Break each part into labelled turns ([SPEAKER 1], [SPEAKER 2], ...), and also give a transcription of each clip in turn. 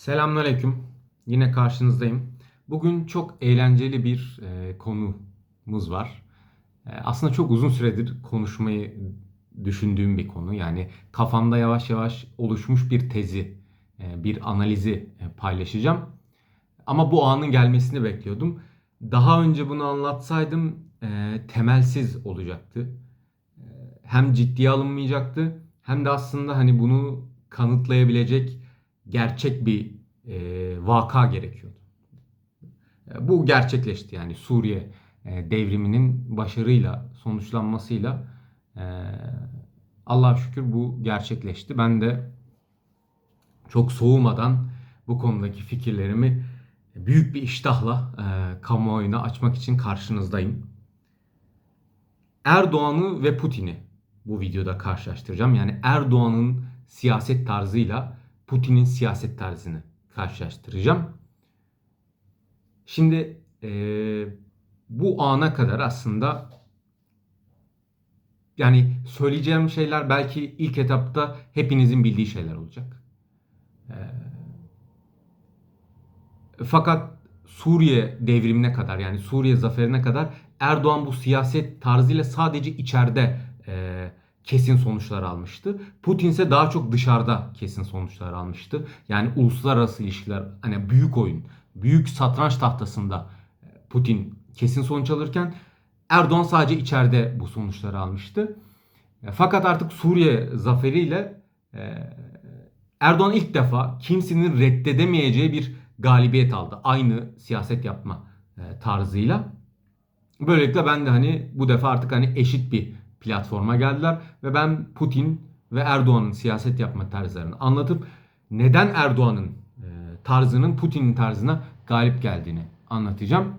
[SPEAKER 1] Selamünaleyküm. Yine karşınızdayım. Bugün çok eğlenceli bir e, konumuz var. E, aslında çok uzun süredir konuşmayı düşündüğüm bir konu. Yani kafamda yavaş yavaş oluşmuş bir tezi, e, bir analizi e, paylaşacağım. Ama bu anın gelmesini bekliyordum. Daha önce bunu anlatsaydım e, temelsiz olacaktı. E, hem ciddiye alınmayacaktı hem de aslında hani bunu kanıtlayabilecek gerçek bir e, vaka gerekiyordu. E, bu gerçekleşti yani Suriye e, devriminin başarıyla sonuçlanmasıyla e, Allah'a şükür bu gerçekleşti. Ben de çok soğumadan bu konudaki fikirlerimi büyük bir iştahla e, kamuoyuna açmak için karşınızdayım. Erdoğan'ı ve Putin'i bu videoda karşılaştıracağım. Yani Erdoğan'ın siyaset tarzıyla Putin'in siyaset tarzını karşılaştıracağım. Şimdi e, bu ana kadar aslında yani söyleyeceğim şeyler belki ilk etapta hepinizin bildiği şeyler olacak. E, fakat Suriye devrimine kadar yani Suriye zaferine kadar Erdoğan bu siyaset tarzıyla sadece içeride e, kesin sonuçlar almıştı. Putin ise daha çok dışarıda kesin sonuçlar almıştı. Yani uluslararası ilişkiler hani büyük oyun, büyük satranç tahtasında e, Putin kesin sonuç alırken Erdoğan sadece içeride bu sonuçları almıştı. E, fakat artık Suriye zaferiyle e, Erdoğan ilk defa kimsenin reddedemeyeceği bir galibiyet aldı. Aynı siyaset yapma tarzıyla. Böylelikle ben de hani bu defa artık hani eşit bir platforma geldiler ve ben Putin ve Erdoğan'ın siyaset yapma tarzlarını anlatıp neden Erdoğan'ın e, tarzının Putin'in tarzına galip geldiğini anlatacağım.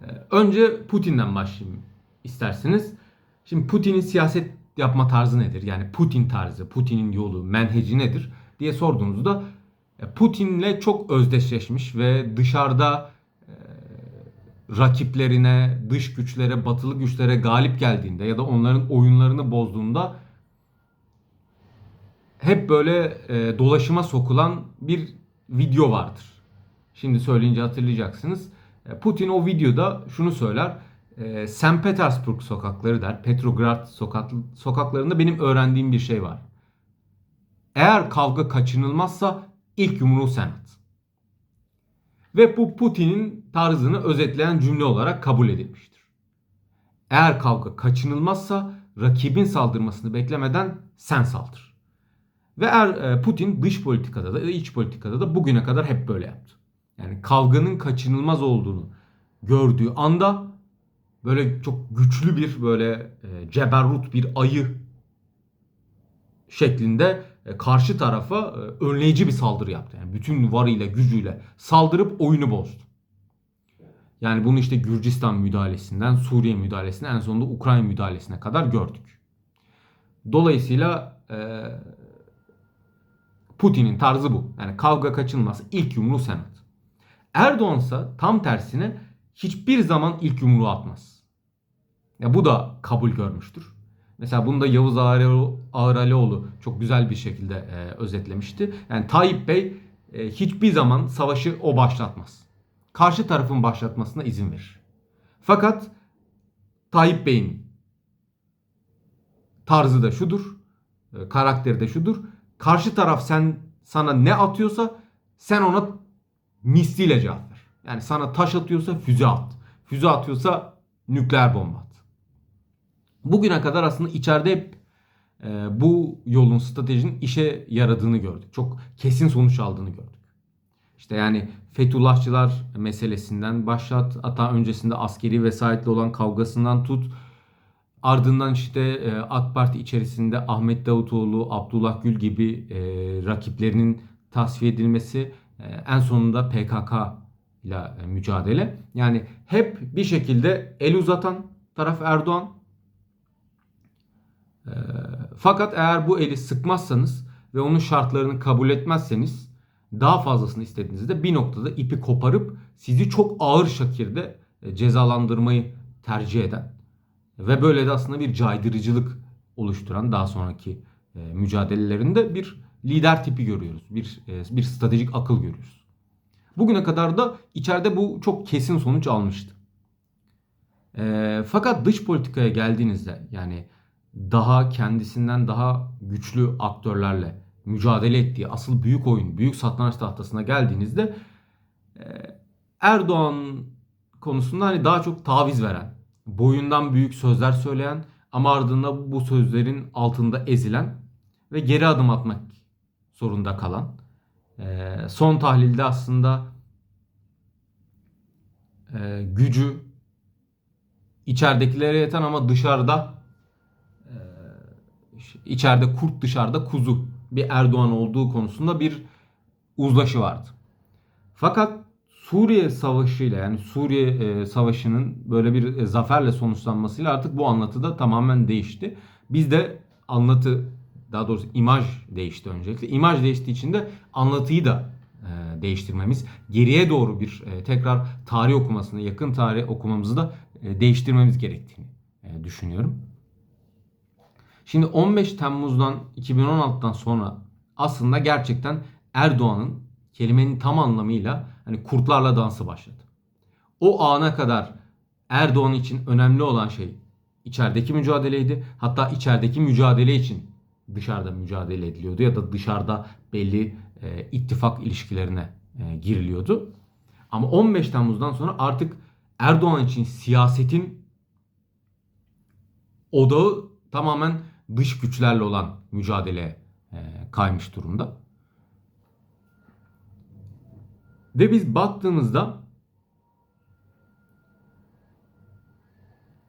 [SPEAKER 1] E, önce Putin'den başlayayım isterseniz. Şimdi Putin'in siyaset yapma tarzı nedir? Yani Putin tarzı, Putin'in yolu, menheci nedir diye sorduğunuzda e, Putin'le çok özdeşleşmiş ve dışarıda rakiplerine, dış güçlere, batılı güçlere galip geldiğinde ya da onların oyunlarını bozduğunda hep böyle e, dolaşıma sokulan bir video vardır. Şimdi söyleyince hatırlayacaksınız. E, Putin o videoda şunu söyler. E, St. Petersburg sokakları der. Petrograd sokak, sokaklarında benim öğrendiğim bir şey var. Eğer kavga kaçınılmazsa ilk yumruğu sen at. Ve bu Putin'in tarzını özetleyen cümle olarak kabul edilmiştir. Eğer kavga kaçınılmazsa rakibin saldırmasını beklemeden sen saldır. Ve eğer e, Putin dış politikada da iç politikada da bugüne kadar hep böyle yaptı. Yani kavganın kaçınılmaz olduğunu gördüğü anda böyle çok güçlü bir böyle e, ceberrut bir ayı şeklinde karşı tarafa e, önleyici bir saldırı yaptı. Yani bütün varıyla gücüyle saldırıp oyunu bozdu. Yani bunu işte Gürcistan müdahalesinden Suriye müdahalesine en sonunda Ukrayna müdahalesine kadar gördük. Dolayısıyla e, Putin'in tarzı bu. Yani kavga kaçınmaz. İlk yumruğu sen at. Erdoğan ise tam tersine hiçbir zaman ilk yumruğu atmaz. Ya bu da kabul görmüştür. Mesela bunu da Yavuz Ağralioğlu çok güzel bir şekilde e, özetlemişti. Yani Tayyip Bey e, hiçbir zaman savaşı o başlatmaz. Karşı tarafın başlatmasına izin verir. Fakat Tayyip Bey'in tarzı da şudur, e, karakteri de şudur. Karşı taraf sen sana ne atıyorsa sen ona misliyle cevap ver. Yani sana taş atıyorsa füze at. Füze atıyorsa nükleer bomba. Bugüne kadar aslında içeride hep e, bu yolun stratejinin işe yaradığını gördük. Çok kesin sonuç aldığını gördük. İşte yani Fethullahçılar meselesinden başlat, hatta öncesinde askeri vesayetli olan kavgasından tut. Ardından işte e, AK Parti içerisinde Ahmet Davutoğlu, Abdullah Gül gibi e, rakiplerinin tasfiye edilmesi, e, en sonunda PKK ile mücadele. Yani hep bir şekilde el uzatan taraf Erdoğan, fakat eğer bu eli sıkmazsanız ve onun şartlarını kabul etmezseniz daha fazlasını istediğinizde bir noktada ipi koparıp sizi çok ağır şekilde e, cezalandırmayı tercih eden ve böyle de aslında bir caydırıcılık oluşturan daha sonraki e, mücadelelerinde bir lider tipi görüyoruz. Bir e, bir stratejik akıl görüyoruz. Bugüne kadar da içeride bu çok kesin sonuç almıştı. Fakat dış politikaya geldiğinizde yani daha kendisinden daha güçlü aktörlerle mücadele ettiği asıl büyük oyun, büyük satranç tahtasına geldiğinizde e, Erdoğan konusunda hani daha çok taviz veren, boyundan büyük sözler söyleyen ama ardında bu sözlerin altında ezilen ve geri adım atmak zorunda kalan. E, son tahlilde aslında e, gücü içeridekilere yeten ama dışarıda içeride kurt dışarıda kuzu bir Erdoğan olduğu konusunda bir uzlaşı vardı. Fakat Suriye Savaşı'yla yani Suriye e, Savaşı'nın böyle bir e, zaferle sonuçlanmasıyla artık bu anlatı da tamamen değişti. Biz de anlatı daha doğrusu imaj değişti öncelikle. İmaj değiştiği için de anlatıyı da e, değiştirmemiz, geriye doğru bir tekrar tarih okumasını, yakın tarih okumamızı da değiştirmemiz gerektiğini düşünüyorum. Şimdi 15 Temmuz'dan 2016'dan sonra aslında gerçekten Erdoğan'ın kelimenin tam anlamıyla hani kurtlarla dansı başladı. O ana kadar Erdoğan için önemli olan şey içerideki mücadeleydi. Hatta içerideki mücadele için dışarıda mücadele ediliyordu ya da dışarıda belli e, ittifak ilişkilerine e, giriliyordu. Ama 15 Temmuz'dan sonra artık Erdoğan için siyasetin odağı tamamen dış güçlerle olan mücadeleye e, kaymış durumda. Ve biz baktığımızda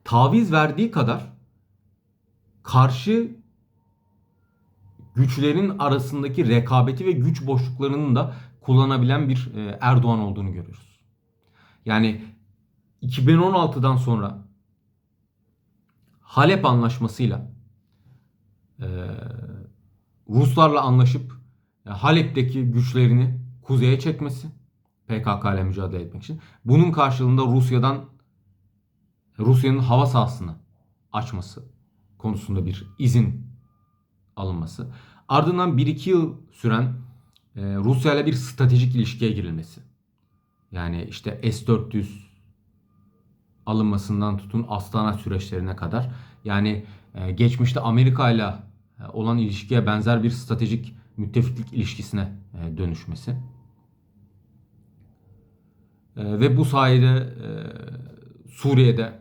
[SPEAKER 1] taviz verdiği kadar karşı güçlerin arasındaki rekabeti ve güç boşluklarının da kullanabilen bir e, Erdoğan olduğunu görüyoruz. Yani 2016'dan sonra Halep Anlaşması'yla e, Ruslarla anlaşıp e, Halep'teki güçlerini kuzeye çekmesi PKK ile mücadele etmek için. Bunun karşılığında Rusya'dan Rusya'nın hava sahasını açması konusunda bir izin alınması. Ardından 1-2 yıl süren e, Rusya ile bir stratejik ilişkiye girilmesi. Yani işte S-400 alınmasından tutun Astana süreçlerine kadar. Yani geçmişte Amerika ile olan ilişkiye benzer bir stratejik müttefiklik ilişkisine e, dönüşmesi. E, ve bu sayede e, Suriye'de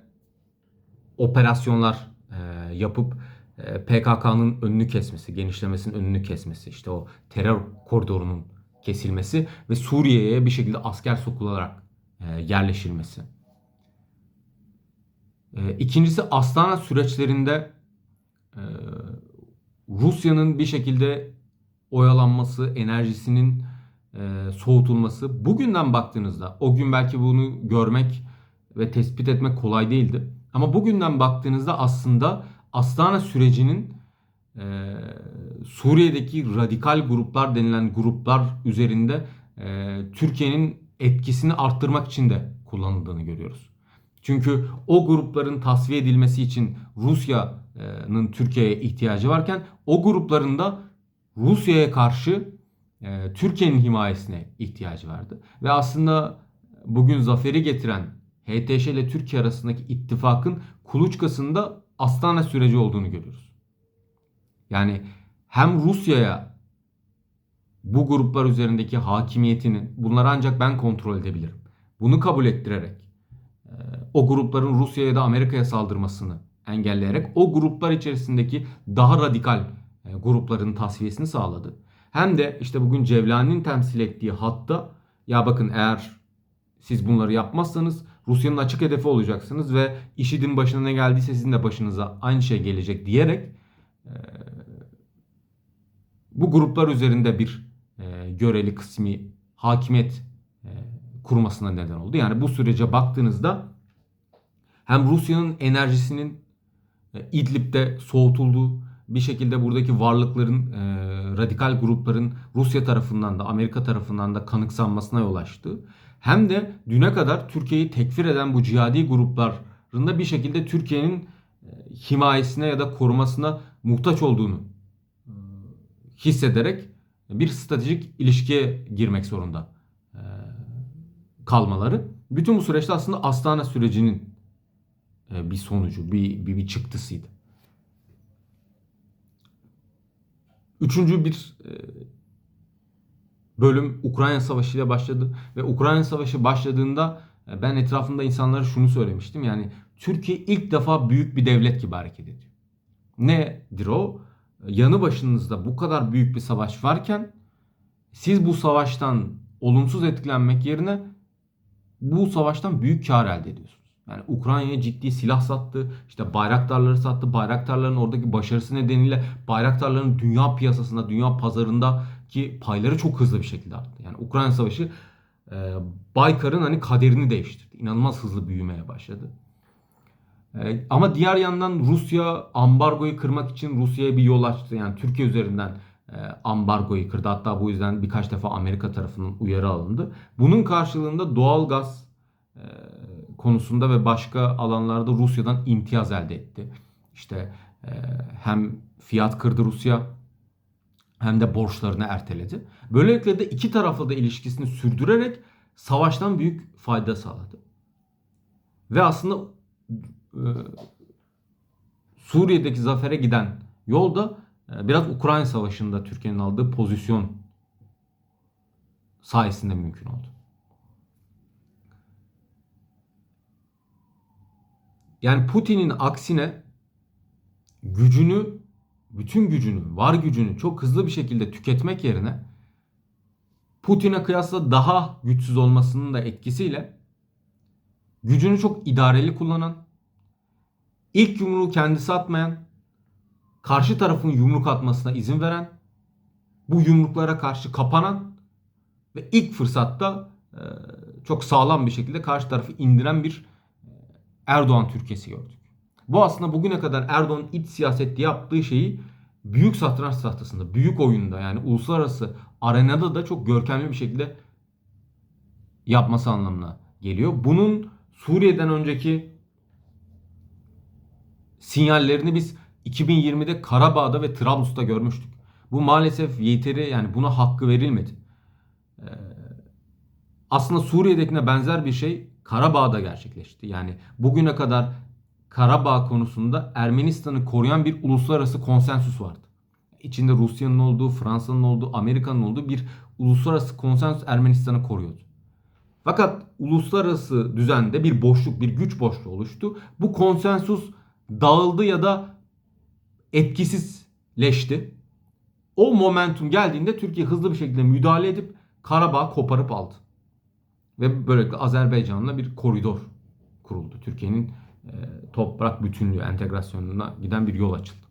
[SPEAKER 1] operasyonlar e, yapıp PKK'nın önünü kesmesi, genişlemesinin önünü kesmesi, işte o terör koridorunun kesilmesi ve Suriye'ye bir şekilde asker sokularak yerleşilmesi. İkincisi Astana süreçlerinde Rusya'nın bir şekilde oyalanması, enerjisinin soğutulması. Bugünden baktığınızda, o gün belki bunu görmek ve tespit etmek kolay değildi. Ama bugünden baktığınızda aslında Astana sürecinin e, Suriye'deki radikal gruplar denilen gruplar üzerinde e, Türkiye'nin etkisini arttırmak için de kullanıldığını görüyoruz. Çünkü o grupların tasfiye edilmesi için Rusya'nın Türkiye'ye ihtiyacı varken o grupların da Rusya'ya karşı e, Türkiye'nin himayesine ihtiyacı vardı. Ve aslında bugün zaferi getiren HTŞ ile Türkiye arasındaki ittifakın kuluçkasında Astana süreci olduğunu görüyoruz. Yani hem Rusya'ya bu gruplar üzerindeki hakimiyetinin bunları ancak ben kontrol edebilirim. Bunu kabul ettirerek o grupların Rusya'ya da Amerika'ya saldırmasını engelleyerek o gruplar içerisindeki daha radikal e, grupların tasfiyesini sağladı. Hem de işte bugün Cevlani'nin temsil ettiği hatta ya bakın eğer siz bunları yapmazsanız Rusya'nın açık hedefi olacaksınız ve IŞİD'in başına ne geldiyse sizin de başınıza aynı şey gelecek diyerek e, bu gruplar üzerinde bir e, göreli kısmi hakimiyet e, kurmasına neden oldu. Yani bu sürece baktığınızda hem Rusya'nın enerjisinin e, İdlib'de soğutulduğu bir şekilde buradaki varlıkların, e, radikal grupların Rusya tarafından da Amerika tarafından da kanıksanmasına yol açtı. Hem de düne kadar Türkiye'yi tekfir eden bu cihadi gruplarında bir şekilde Türkiye'nin e, himayesine ya da korumasına muhtaç olduğunu hissederek bir stratejik ilişkiye girmek zorunda kalmaları. Bütün bu süreçte aslında Astana sürecinin bir sonucu, bir, bir, bir çıktısıydı. Üçüncü bir e, bölüm Ukrayna Savaşı ile başladı ve Ukrayna Savaşı başladığında e, ben etrafımda insanlara şunu söylemiştim. Yani Türkiye ilk defa büyük bir devlet gibi hareket ediyor. Nedir o? Yanı başınızda bu kadar büyük bir savaş varken siz bu savaştan olumsuz etkilenmek yerine bu savaştan büyük kar elde ediyorsunuz. Yani Ukrayna'ya ciddi silah sattı, işte bayraktarları sattı. Bayraktarların oradaki başarısı nedeniyle bayraktarların dünya piyasasında, dünya pazarındaki payları çok hızlı bir şekilde arttı. Yani Ukrayna Savaşı e, Baykar'ın hani kaderini değiştirdi. İnanılmaz hızlı büyümeye başladı. E, ama diğer yandan Rusya ambargoyu kırmak için Rusya'ya bir yol açtı. Yani Türkiye üzerinden e, ambargoyu kırdı. Hatta bu yüzden birkaç defa Amerika tarafından uyarı alındı. Bunun karşılığında doğal gaz e, konusunda ve başka alanlarda Rusya'dan imtiyaz elde etti. İşte e, hem fiyat kırdı Rusya hem de borçlarını erteledi. Böylelikle de iki tarafla da ilişkisini sürdürerek savaştan büyük fayda sağladı. Ve aslında e, Suriye'deki zafere giden yolda e, biraz Ukrayna Savaşı'nda Türkiye'nin aldığı pozisyon sayesinde mümkün oldu. Yani Putin'in aksine gücünü, bütün gücünü, var gücünü çok hızlı bir şekilde tüketmek yerine Putin'e kıyasla daha güçsüz olmasının da etkisiyle gücünü çok idareli kullanan, ilk yumruğu kendisi atmayan, karşı tarafın yumruk atmasına izin veren, bu yumruklara karşı kapanan ve ilk fırsatta çok sağlam bir şekilde karşı tarafı indiren bir Erdoğan Türkiye'si gördük. Bu aslında bugüne kadar Erdoğan'ın iç siyasette yaptığı şeyi büyük satranç tahtasında, büyük oyunda yani uluslararası arenada da çok görkemli bir şekilde yapması anlamına geliyor. Bunun Suriye'den önceki sinyallerini biz 2020'de Karabağ'da ve Trablus'ta görmüştük. Bu maalesef yeteri yani buna hakkı verilmedi. Ee, aslında Suriye'dekine benzer bir şey Karabağ'da gerçekleşti. Yani bugüne kadar Karabağ konusunda Ermenistan'ı koruyan bir uluslararası konsensus vardı. İçinde Rusya'nın olduğu, Fransa'nın olduğu, Amerika'nın olduğu bir uluslararası konsensus Ermenistan'ı koruyordu. Fakat uluslararası düzende bir boşluk, bir güç boşluğu oluştu. Bu konsensus dağıldı ya da etkisizleşti. O momentum geldiğinde Türkiye hızlı bir şekilde müdahale edip Karabağ koparıp aldı. Ve böylelikle Azerbaycan'la bir koridor kuruldu. Türkiye'nin e, toprak bütünlüğü, entegrasyonuna giden bir yol açıldı.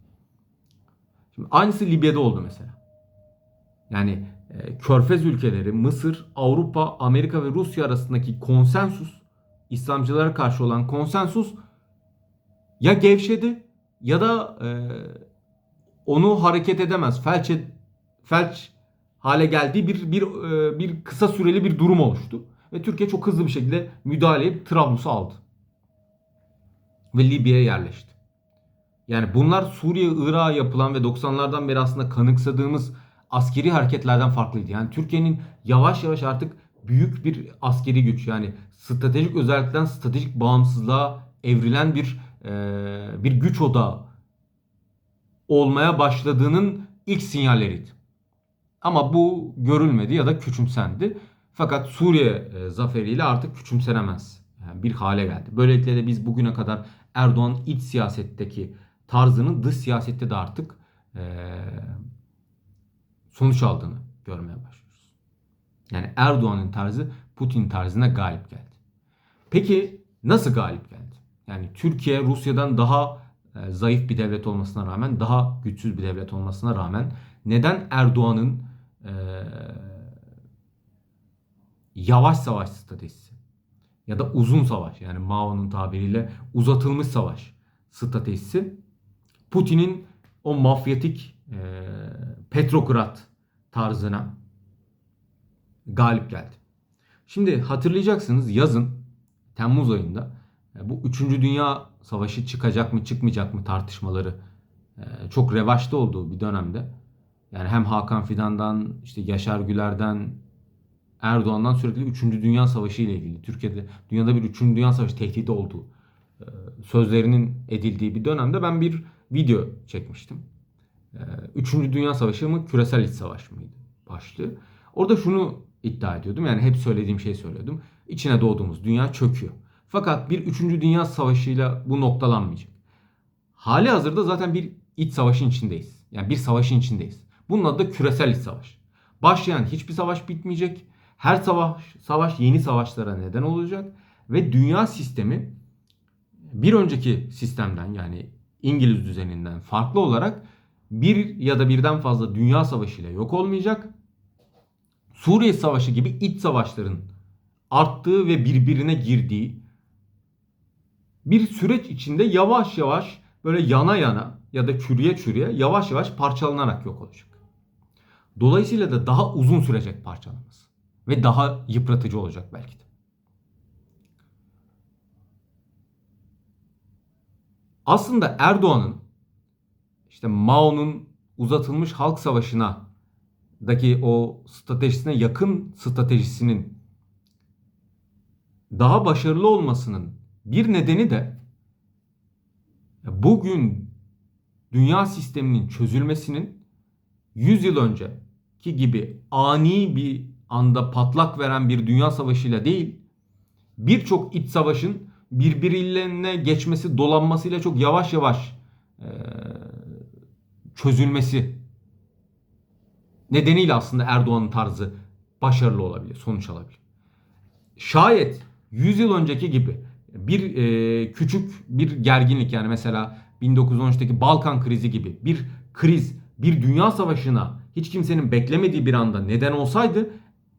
[SPEAKER 1] Şimdi aynısı Libya'da oldu mesela. Yani e, Körfez ülkeleri, Mısır, Avrupa, Amerika ve Rusya arasındaki konsensus, İslamcılara karşı olan konsensus ya gevşedi ya da e, onu hareket edemez, felç, felç hale geldiği bir bir e, bir kısa süreli bir durum oluştu. Ve Türkiye çok hızlı bir şekilde müdahale edip Trablus'u aldı. Ve Libya'ya yerleşti. Yani bunlar Suriye, Irak'a yapılan ve 90'lardan beri aslında kanıksadığımız askeri hareketlerden farklıydı. Yani Türkiye'nin yavaş yavaş artık büyük bir askeri güç yani stratejik özellikten stratejik bağımsızlığa evrilen bir e, bir güç odağı olmaya başladığının ilk sinyalleriydi. Ama bu görülmedi ya da küçümsendi. Fakat Suriye e, zaferiyle artık küçümsenemez bir hale geldi. Böylelikle de biz bugüne kadar Erdoğan iç siyasetteki tarzının dış siyasette de artık e, sonuç aldığını görmeye başlıyoruz. Yani Erdoğan'ın tarzı Putin tarzına galip geldi. Peki nasıl galip geldi? Yani Türkiye Rusya'dan daha e, zayıf bir devlet olmasına rağmen, daha güçsüz bir devlet olmasına rağmen neden Erdoğan'ın e, yavaş savaş stratejisi ya da uzun savaş yani Mao'nun tabiriyle uzatılmış savaş stratejisi Putin'in o mafyatik e, Petrokrat tarzına galip geldi. Şimdi hatırlayacaksınız yazın Temmuz ayında e, bu 3. Dünya Savaşı çıkacak mı çıkmayacak mı tartışmaları e, çok revaçta olduğu bir dönemde Yani hem Hakan Fidan'dan, işte Yaşar Güler'den, Erdoğan'dan sürekli 3. Dünya Savaşı ile ilgili Türkiye'de dünyada bir 3. Dünya Savaşı tehdidi olduğu e, sözlerinin edildiği bir dönemde ben bir video çekmiştim. E, Üçüncü Dünya Savaşı mı küresel iç savaş mıydı başlığı. Orada şunu iddia ediyordum yani hep söylediğim şeyi söylüyordum. İçine doğduğumuz dünya çöküyor. Fakat bir 3. Dünya Savaşı'yla bu noktalanmayacak. Hali hazırda zaten bir iç savaşın içindeyiz. Yani bir savaşın içindeyiz. Bunun adı da küresel iç savaş. Başlayan hiçbir savaş bitmeyecek. Her savaş, savaş yeni savaşlara neden olacak. Ve dünya sistemi bir önceki sistemden yani İngiliz düzeninden farklı olarak bir ya da birden fazla dünya savaşıyla yok olmayacak. Suriye Savaşı gibi iç savaşların arttığı ve birbirine girdiği bir süreç içinde yavaş yavaş böyle yana yana ya da çürüye çürüye yavaş yavaş parçalanarak yok olacak. Dolayısıyla da daha uzun sürecek parçalanması ve daha yıpratıcı olacak belki de. Aslında Erdoğan'ın işte Mao'nun uzatılmış halk savaşına daki o stratejisine yakın stratejisinin daha başarılı olmasının bir nedeni de bugün dünya sisteminin çözülmesinin 100 yıl önceki gibi ani bir anda patlak veren bir dünya savaşıyla değil, birçok iç savaşın birbirine geçmesi, dolanmasıyla çok yavaş yavaş e, çözülmesi nedeniyle aslında Erdoğan'ın tarzı başarılı olabilir, sonuç alabilir. Şayet 100 yıl önceki gibi bir e, küçük bir gerginlik yani mesela 1913'teki Balkan krizi gibi bir kriz, bir dünya savaşına hiç kimsenin beklemediği bir anda neden olsaydı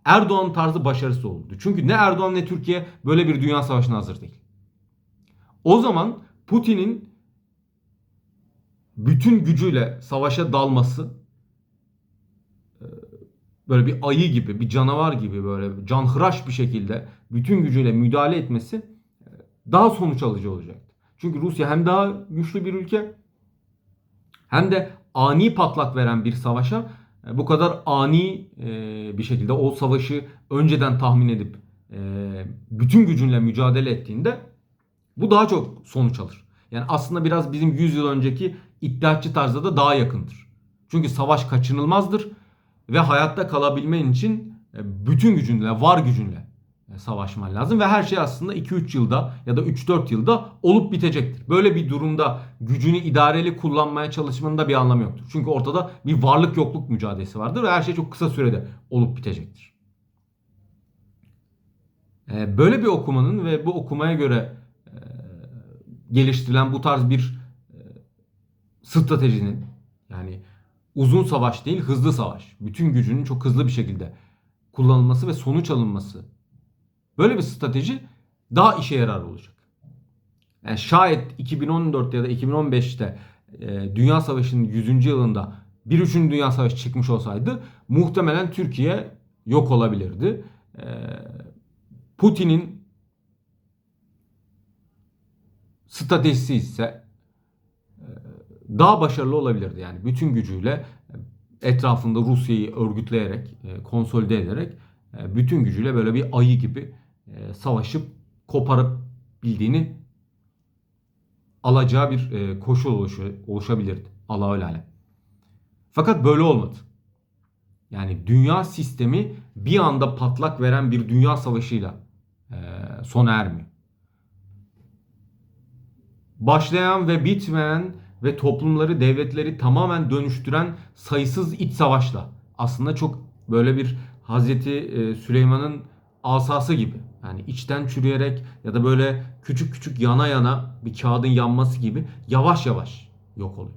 [SPEAKER 1] Erdoğan tarzı başarısı olurdu. Çünkü ne Erdoğan ne Türkiye böyle bir dünya savaşına hazır değil. O zaman Putin'in bütün gücüyle savaşa dalması e, böyle bir ayı gibi, bir canavar gibi böyle canhıraş bir şekilde bütün gücüyle müdahale etmesi e, daha sonuç alıcı olacaktı. Çünkü Rusya hem daha güçlü bir ülke hem de ani patlak veren bir savaşa bu kadar ani bir şekilde o savaşı önceden tahmin edip bütün gücünle mücadele ettiğinde bu daha çok sonuç alır. Yani aslında biraz bizim 100 yıl önceki iddiatçı tarzda da daha yakındır. Çünkü savaş kaçınılmazdır ve hayatta kalabilmen için e, bütün gücünle, var gücünle e, savaşman lazım ve her şey aslında 2-3 yılda ya da 3-4 yılda olup bitecektir. Böyle bir durumda gücünü idareli kullanmaya çalışmanın da bir anlamı yoktur. Çünkü ortada bir varlık yokluk mücadelesi vardır ve her şey çok kısa sürede olup bitecektir. E, böyle bir okumanın ve bu okumaya göre geliştirilen bu tarz bir stratejinin yani uzun savaş değil hızlı savaş. Bütün gücünün çok hızlı bir şekilde kullanılması ve sonuç alınması. Böyle bir strateji daha işe yarar olacak. Yani şayet 2014 ya da 2015'te e, Dünya Savaşı'nın 100. yılında bir üçüncü Dünya Savaşı çıkmış olsaydı muhtemelen Türkiye yok olabilirdi. E, Putin'in stratejisi ise e, daha başarılı olabilirdi. Yani bütün gücüyle e, etrafında Rusya'yı örgütleyerek, e, konsolide ederek bütün gücüyle böyle bir ayı gibi savaşıp koparıp bildiğini alacağı bir koşul oluşabilirdi. Allah öyle Fakat böyle olmadı. Yani dünya sistemi bir anda patlak veren bir dünya savaşıyla sona ermiyor başlayan ve bitmeyen ve toplumları, devletleri tamamen dönüştüren sayısız iç savaşla. Aslında çok böyle bir Hazreti e, Süleyman'ın asası gibi. Yani içten çürüyerek ya da böyle küçük küçük yana yana bir kağıdın yanması gibi yavaş yavaş yok oluyor.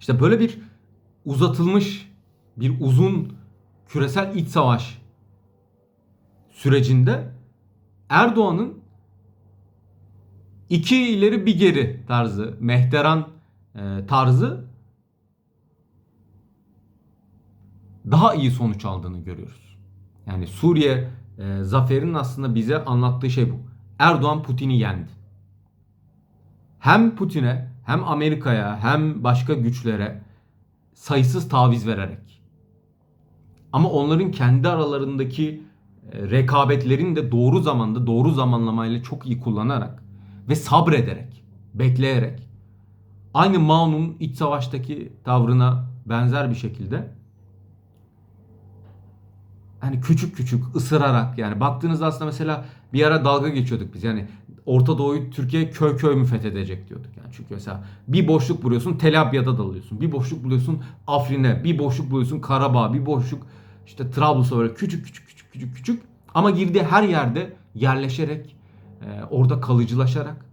[SPEAKER 1] İşte böyle bir uzatılmış bir uzun küresel iç savaş sürecinde Erdoğan'ın iki ileri bir geri tarzı, mehteran e, tarzı daha iyi sonuç aldığını görüyoruz. Yani Suriye e, zaferinin aslında bize anlattığı şey bu. Erdoğan Putin'i yendi. Hem Putin'e hem Amerika'ya hem başka güçlere sayısız taviz vererek ama onların kendi aralarındaki e, rekabetlerini de doğru zamanda, doğru zamanlamayla çok iyi kullanarak ve sabrederek, bekleyerek aynı Mao'nun iç savaştaki tavrına benzer bir şekilde hani küçük küçük ısırarak yani baktığınızda aslında mesela bir ara dalga geçiyorduk biz. Yani Orta Doğu'yu Türkiye köy köy mü fethedecek diyorduk yani. Çünkü mesela bir boşluk buluyorsun Tel Abyad'a dalıyorsun. Bir boşluk buluyorsun Afrin'e bir boşluk buluyorsun Karabağ bir boşluk işte Trablus'a böyle küçük küçük küçük küçük küçük. Ama girdiği her yerde yerleşerek e, orada kalıcılaşarak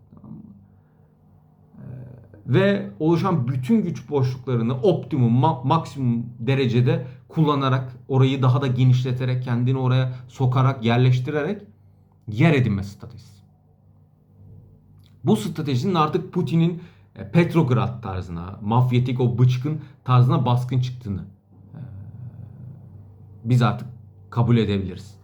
[SPEAKER 1] ve oluşan bütün güç boşluklarını optimum ma- maksimum derecede kullanarak orayı daha da genişleterek kendini oraya sokarak yerleştirerek yer edinme stratejisi. Bu stratejinin artık Putin'in e, Petrograd tarzına, mafyatik o bıçkın tarzına baskın çıktığını e, biz artık kabul edebiliriz.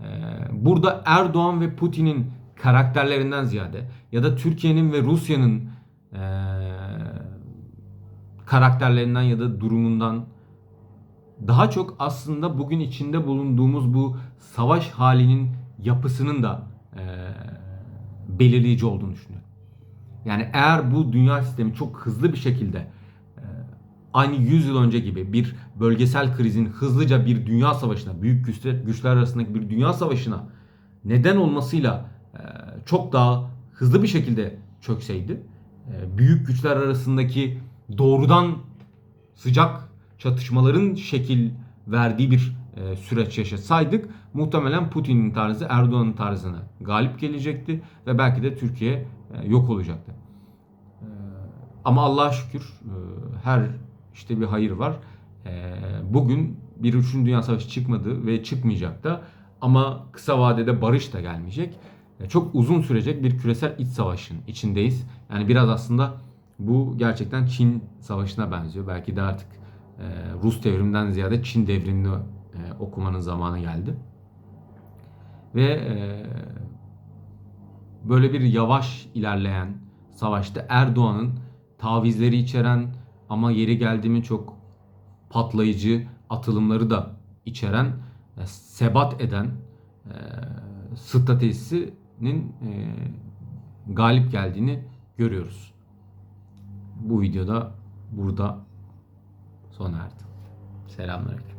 [SPEAKER 1] E, Burada Erdoğan ve Putin'in karakterlerinden ziyade ya da Türkiye'nin ve Rusya'nın e, karakterlerinden ya da durumundan daha çok aslında bugün içinde bulunduğumuz bu savaş halinin yapısının da e, belirleyici olduğunu düşünüyorum. Yani eğer bu dünya sistemi çok hızlı bir şekilde e, aynı 100 yıl önce gibi bir bölgesel krizin hızlıca bir dünya savaşına, büyük güçler, güçler arasındaki bir dünya savaşına neden olmasıyla e, çok daha hızlı bir şekilde çökseydi, e, büyük güçler arasındaki doğrudan sıcak çatışmaların şekil verdiği bir e, süreç yaşasaydık muhtemelen Putin'in tarzı Erdoğan'ın tarzına galip gelecekti ve belki de Türkiye e, yok olacaktı. E, ama Allah'a şükür e, her işte bir hayır var. E, bugün bir üçüncü dünya savaşı çıkmadı ve çıkmayacak da ama kısa vadede barış da gelmeyecek. E, çok uzun sürecek bir küresel iç savaşın içindeyiz. Yani biraz aslında bu gerçekten Çin savaşına benziyor. Belki de artık e, Rus devriminden ziyade Çin devrimini e, okumanın zamanı geldi. Ve e, böyle bir yavaş ilerleyen savaşta Erdoğan'ın tavizleri içeren ama yeri geldi mi çok patlayıcı atılımları da içeren, e, sebat eden e, stratejisinin e, galip geldiğini görüyoruz. Bu videoda burada sona erdi. Selamünaleyküm.